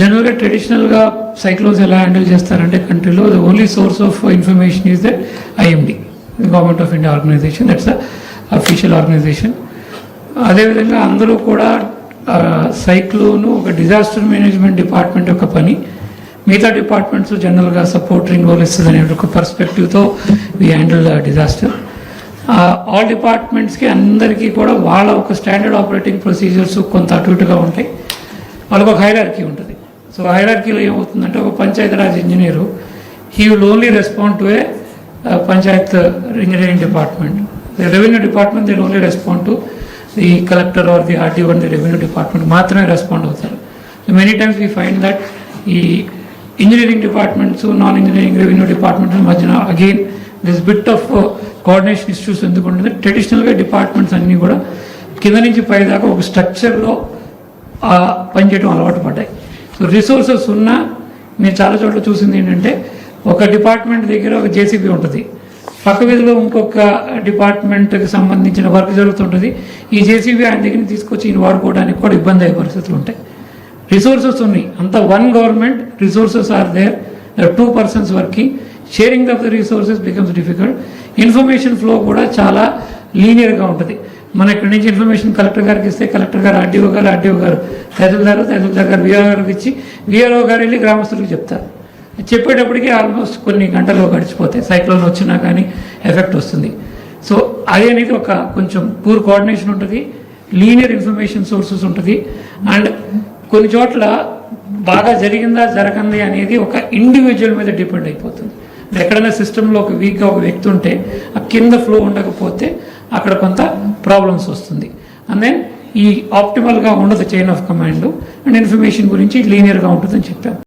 జనరల్గా ట్రెడిషనల్గా సైక్లోన్స్ ఎలా హ్యాండిల్ చేస్తారంటే కంట్రీలో the only source of information is the IMD government of India organisation that's official organisation అదేవిధంగా అందరూ కూడా సైక్లోను ఒక డిజాస్టర్ మేనేజ్మెంట్ డిపార్ట్మెంట్ యొక్క పని. మిగతా డిపార్ట్మెంట్స్ జనరల్గా సపోర్టింగ్ రోల్ ఇస్తుంది అనే ఒక పర్స్పెక్టివ్తో we handle the disaster all డిపార్ట్మెంట్స్కి అందరికీ కూడా వాళ్ళ ఒక స్టాండర్డ్ ఆపరేటింగ్ ప్రొసీజర్స్ కొంత అటు ఇటుగా ఉంటాయి. వాళ్ళకు ఒక హైరార్కీ ఉంటుంది. సో హైరార్కీలో ఏమవుతుందంటే ఒక Panchayati Raj engineer he will only respond to a panchayat engineering department. The revenue department they only respond to the collector or the RTO and the revenue department మాత్రమే రెస్పాండ్ అవుతారు. Many times we find that ఈ engineering departments non engineering revenue department మధ్యన again this bit of coordination issues ఎందుకు ఉంటుంది ట్రెడిషనల్గా departments అన్నీ కూడా కింద నుంచి పై దాకా ఒక స్ట్రక్చర్లో పనిచేయడం అలవాటు పడ్డాయి. సో రిసోర్సెస్ ఉన్నా నేను చాలా చోట్ల చూసింది ఏంటంటే ఒక డిపార్ట్మెంట్ దగ్గర ఒక జేసీబీ ఉంటుంది. పక్క వీధిలో ఇంకొక డిపార్ట్మెంట్కి సంబంధించిన వర్క్ జరుగుతుంటుంది. ఈ జేసీబీ ఆయన దగ్గర తీసుకొచ్చి ఈయన వాడుకోవడానికి కూడా ఇబ్బంది అయ్యే పరిస్థితులు ఉంటాయి. రిసోర్సెస్ ఉన్నాయి. అంత one government resources are there two persons working sharing of the resources becomes difficult information flow కూడా చాలా లీనియర్గా ఉంటుంది. మన ఇక్కడి నుంచి ఇన్ఫర్మేషన్ కలెక్టర్ గారికి ఇస్తే కలెక్టర్ గారు ఆర్డీఓ గారు ఆర్డీఓ గారు తహసీల్దారు తహసీల్దార్ గారు విఆర్ఓ గారికి ఇచ్చి విఆర్ఓ గారు వెళ్ళి గ్రామస్తులకు చెప్తారు. చెప్పేటప్పటికి ఆల్మోస్ట్ కొన్ని గంటలు గడిచిపోతాయి. సైక్లోన్ వచ్చినా కానీ ఎఫెక్ట్ వస్తుంది. సో అది అనేది ఒక కొంచెం పూర్ కోఆర్డినేషన్ ఉంటుంది లీనియర్ ఇన్ఫర్మేషన్ సోర్సెస్ ఉంటుంది. అండ్ కొన్ని చోట్ల బాగా జరిగిందా జరగంది అనేది ఒక ఇండివిజువల్ మీద డిపెండ్ అయిపోతుంది. ఎక్కడైనా సిస్టంలో ఒక వీక్గా ఒక వ్యక్తి ఉంటే ఆ కింద ఫ్లో ఉండకపోతే అక్కడ కొంత ప్రాబ్లమ్స్ వస్తుంది. అండ్ దెన్ ఈ ఆప్టిమల్గా ఉండదు chain of command and information గురించి లీనియర్గా ఉంటుందని చెప్పాం